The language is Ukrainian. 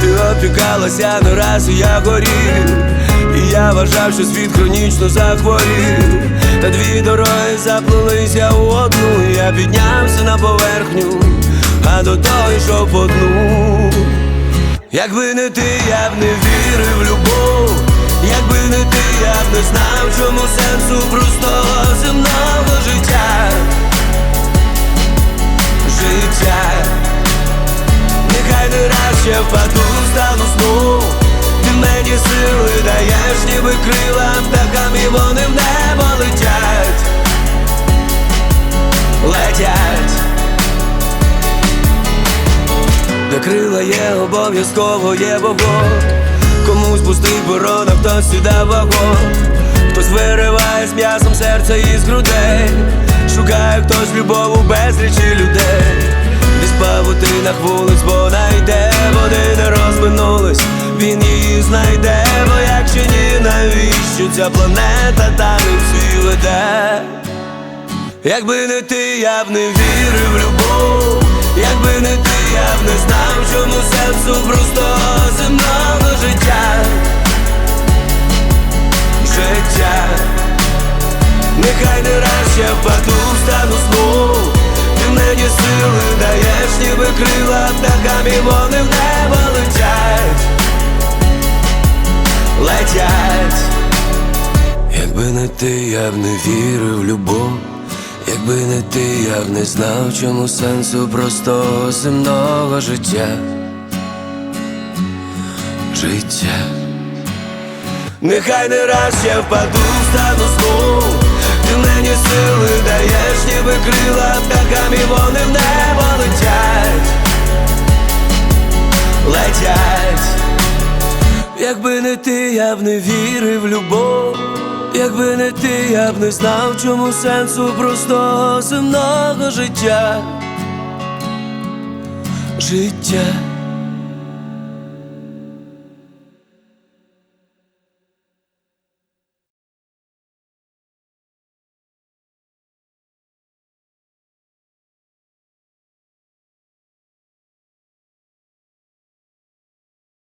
Ти опікалася не раз, я горів. І я вважав, що світ хронічно захворів. Та дві дороги заплелися у одну. Я піднявся на поверхню, а до того йшов по дну. Якби не ти, я б не вірив в любов, якби не ти, я б не знав, чому сенсу простого земного життя. Життя, нехай не раз ще впаду, крила є, обов'язково є вогонь. Комусь пустий борон, а хтось сюди вагон. Хтось вириває з м'ясом серце із грудей. Шукає хтось любов у безлічі людей. Десь павутинах вулиць, бо найде. Вони не розминулись, він її знайде. Бо якщо ні, навіщо ця планета там і всі веде? Якби не ти, я б не вірив в любов, якби не ти, сенсу простого земного життя. Життя, нехай не раз ще впаду, встану знов Ти мені сили даєш, ніби крила птахам, і вони в небо летять, летять. Якби не ти, я б не вірив любов, якби не ти, я б не знав, чому сенсу простого земного життя. Життя. Нехай не раз я впаду, встану знов Ти мені сили даєш, ніби крила птахам, і вони в небо летять, летять. Якби не ти, я б не вірив в любов, якби не ти, я б не знав, чому сенсу простого земного життя. Життя.